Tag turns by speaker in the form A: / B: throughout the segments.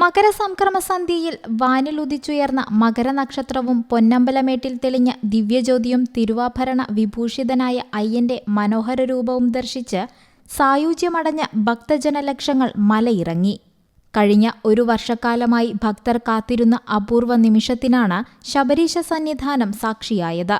A: മകരസംക്രമ സന്ധ്യയിൽ വാനിൽ ഉദിച്ചുയർന്ന മകരനക്ഷത്രവും പൊന്നമ്പലമേട്ടിൽ തെളിഞ്ഞ ദിവ്യജ്യോതിയും തിരുവാഭരണ വിഭൂഷിതനായ അയ്യന്റെ മനോഹര രൂപവും ദർശിച്ച് സായുജ്യമടഞ്ഞ ഭക്തജനലക്ഷങ്ങൾ മലയിറങ്ങി. കഴിഞ്ഞ ഒരു വർഷക്കാലമായി ഭക്തർ കാത്തിരുന്ന അപൂർവ നിമിഷത്തിനാണ് ശബരീശ സന്നിധാനം സാക്ഷിയായത്.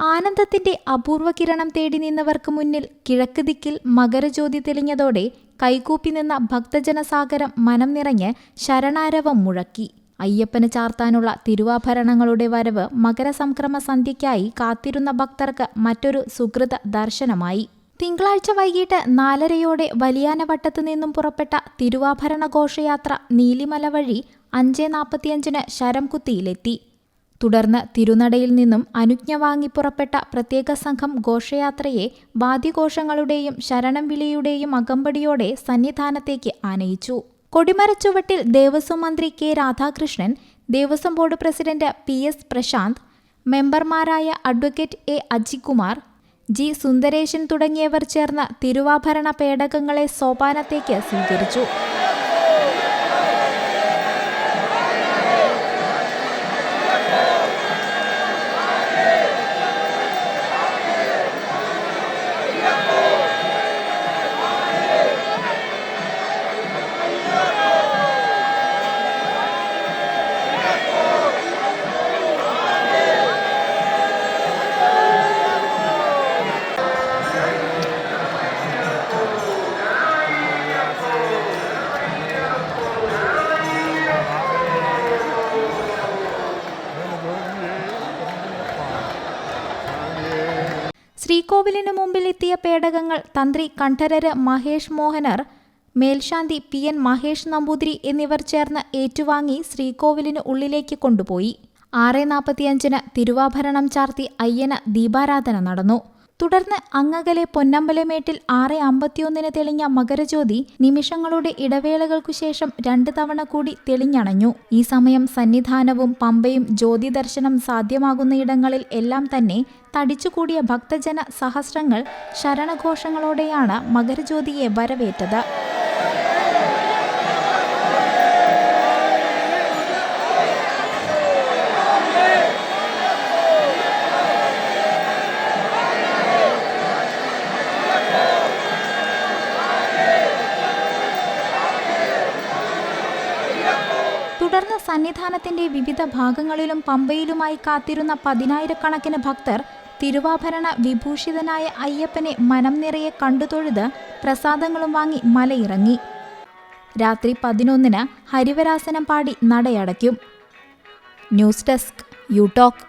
A: ആനന്ദത്തിന്റെ അപൂർവ കിരണം തേടി നിന്നവർക്ക് മുന്നിൽ കിഴക്ക് ദിക്കിൽ മകരജ്യോതി തെളിഞ്ഞതോടെ കൈകൂപ്പി നിന്ന ഭക്തജനസാഗരം മനം നിറഞ്ഞ് ശരണാരവം മുഴക്കി. അയ്യപ്പന് ചാർത്താനുള്ള തിരുവാഭരണങ്ങളുടെ വരവ് മകരസംക്രമ സന്ധ്യയ്ക്കായി കാത്തിരുന്ന ഭക്തർക്ക് മറ്റൊരു സുഹൃത ദർശനമായി. തിങ്കളാഴ്ച വൈകിട്ട് നാലരയോടെ വലിയാനവട്ടത്തു നിന്നും പുറപ്പെട്ട തിരുവാഭരണ ഘോഷയാത്ര നീലിമല വഴി അഞ്ച് നാൽപ്പത്തിയഞ്ചിന് ശരംകുത്തിയിലെത്തി. തുടർന്ന് തിരുനടയിൽ നിന്നും അനുജ്ഞ വാങ്ങി പുറപ്പെട്ട പ്രത്യേക സംഘം ഘോഷയാത്രയെ വാദ്യഘോഷങ്ങളുടെയും ശരണം വിളിയുടെയും അകമ്പടിയോടെ സന്നിധാനത്തേക്ക് ആനയിച്ചു. കൊടിമരച്ചുവട്ടിൽ ദേവസ്വം മന്ത്രി K Radhakrishnan Devaswom board president P S Prashanth മെമ്പർമാരായ advocate A Ajikumar G Sundareshan തുടങ്ങിയവർ ചേർന്ന് തിരുവാഭരണ പേടകങ്ങളെ സോപാനത്തേക്ക് സ്വീകരിച്ചു. ശ്രീകോവിലിനു മുമ്പിൽ എത്തിയ പേടകങ്ങൾ തന്ത്രി കണ്ഠരര് മഹേഷ് മോഹനർ മേൽശാന്തി പി എൻ മഹേഷ് നമ്പൂതിരി എന്നിവർ ചേർന്ന് ഏറ്റുവാങ്ങി ശ്രീകോവിലിന് ഉള്ളിലേക്ക് കൊണ്ടുപോയി. ആറ് നാൽപ്പത്തിയഞ്ചിന് തിരുവാഭരണം ചാർത്തി അയ്യന് ദീപാരാധന നടന്നു. തുടർന്ന് അങ്ങകലെ പൊന്നമ്പലമേട്ടിൽ ആറ് അമ്പത്തിയൊന്നിന് തെളിഞ്ഞ മകരജ്യോതി നിമിഷങ്ങളുടെ ഇടവേളകൾക്കു ശേഷം രണ്ട് തവണ കൂടി തെളിഞ്ഞണഞ്ഞു. ഈ സമയം സന്നിധാനവും പമ്പയും ജ്യോതി ദർശനം സാധ്യമാകുന്ന ഇടങ്ങളിൽ എല്ലാം തന്നെ തടിച്ചുകൂടിയ ഭക്തജന സഹസ്രങ്ങൾ ശരണഘോഷങ്ങളോടെയാണ് മകരജ്യോതിയെ വരവേറ്റത്. തുടർന്ന് സന്നിധാനത്തിന്റെ വിവിധ ഭാഗങ്ങളിലും പമ്പയിലുമായി കാത്തിരുന്ന പതിനായിരക്കണക്കിന് ഭക്തർ തിരുവാഭരണ വിഭൂഷിതനായ അയ്യപ്പനെ മനം നിറയെ കണ്ടുതൊഴുത് പ്രസാദങ്ങളും വാങ്ങി മലയിറങ്ങി. രാത്രി പതിനൊന്നിന് ഹരിവരാസനം പാടി നടയടയ്ക്കും. News desk you talk